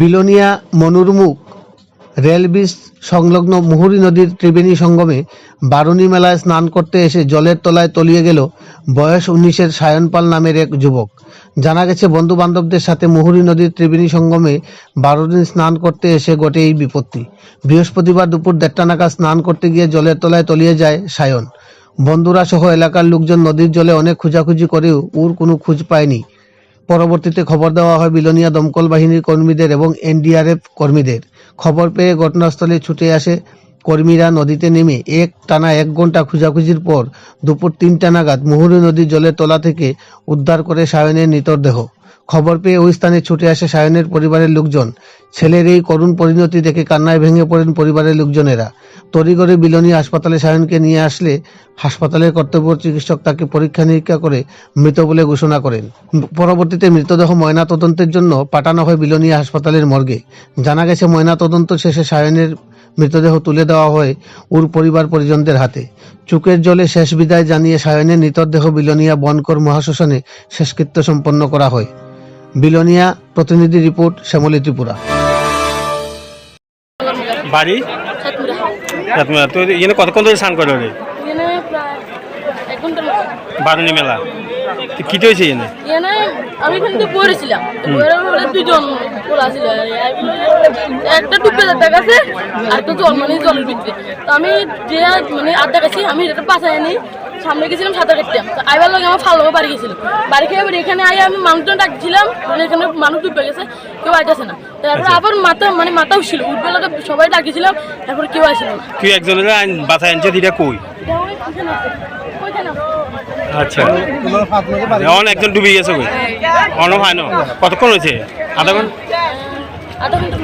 Belonia মনুরমুখ rail bridge সংলগ্ন মুহুরী নদীর ত্রিবেণী সঙ্গমে বারুণী মেলায় স্নান করতে এসে জলের তলায় তলিয়ে গেল বয়স উনিশের সায়নপাল নামের এক যুবক। জানা গেছে বন্ধু বান্ধবদের সাথে মুহুরী নদীর ত্রিবেণী সঙ্গমে বারুণী স্নান করতে এসে ঘটে এই বিপত্তি। বৃহস্পতিবার দুপুর দেড়টা নাগাদ স্নান করতে গিয়ে জলের তলায় তলিয়ে যায় সায়ন। বন্ধুরা সহ এলাকার লোকজন নদীর জলে অনেক খোঁজাখুঁজি করেও ওর কোনো খোঁজ পায়নি। পরবর্তীতে খবর দেওয়া হয় বিলোনিয়া দমকল বাহিনীর কর্মীদের এবং এনডিআরএফ কর্মীদের। খবর পেয়ে ঘটনাস্থলে ছুটে আসে কর্মীরা নদীতে নেমে এক টানা এক ঘণ্টা খোঁজাখুঁজির পর দুপুর তিনটা নাগাদ মুহুরী নদীর জলের তলা থেকে উদ্ধার করে সায়নের নিতরদেহ খবর পেয়ে ওই স্থানে ছুটে আসে সায়নের পরিবারের লোকজন। ছেলের এই করুণ পরিণতি দেখে কান্নায় ভেঙে পড়েন পরিবারের লোকজনেরা। তড়িঘড়ি বিলনী হাসপাতালে সায়নকে নিয়ে আসলে হাসপাতালের কর্তব্য চিকিৎসক তাকে পরীক্ষা নিরীক্ষা করে মৃত বলে ঘোষণা করেন। পরবর্তীতে মৃতদেহ ময়না তদন্তের জন্য পাঠানো হয় বিলোনিয়া হাসপাতালের মর্গে। জানা গেছে ময়না তদন্ত শেষে সায়নের মৃতদেহ তুলে দেওয়া হয় ওর পরিবার পরিজনদের হাতে। চুকের জলে শেষ বিদায় জানিয়ে সায়নের নিতদেহ বিলনিয়া বনকর মহাশ্মশানে শেষকৃত্য সম্পন্ন করা হয়। বিলোনিয়া প্রতিনিধি রিপোর্ট শ্যামলী ত্রিপুরা। বাড়ি? তো এখানে কতক্ষণ ধরে স্নান করে বারুনি মেলা। কী হয়েছে এখানে? আমি এখানে তো পড়েছিলাম। তো পড়ে বলে দুজন পোলা ছিল একটা ডুবে দেখাছে আর একটা জল মানে জলের ভিতরে। তো আমি যে মানে আর দেখাচ্ছি আমি এটা বাঁচাই নি সামনে গেছিলাম সাঁতার কাটতাম তো আইবার লগে আমার ফাল বাড়ি গেছিলাম বাড়ি খেয়ে এখানে আই আমি মানুষজন ডাকছিলাম মানে এখানে মানুষ ডুবে গেছে কেউ আইতেছে না। তারপরে আবার মাথা মানে মাথা উঠছিল উঠবে লাগে সবাই ডাকিছিলাম তারপরে কেউ আসছিল না তুই একজনের আইন বাসায় আনছে দিটা কই। আচ্ছা। অন একজন ডুবে গেছে কই? অন হয় না। কতক্ষণ হয়েছে? আধা ঘণ্টা? আধা ঘণ্টা।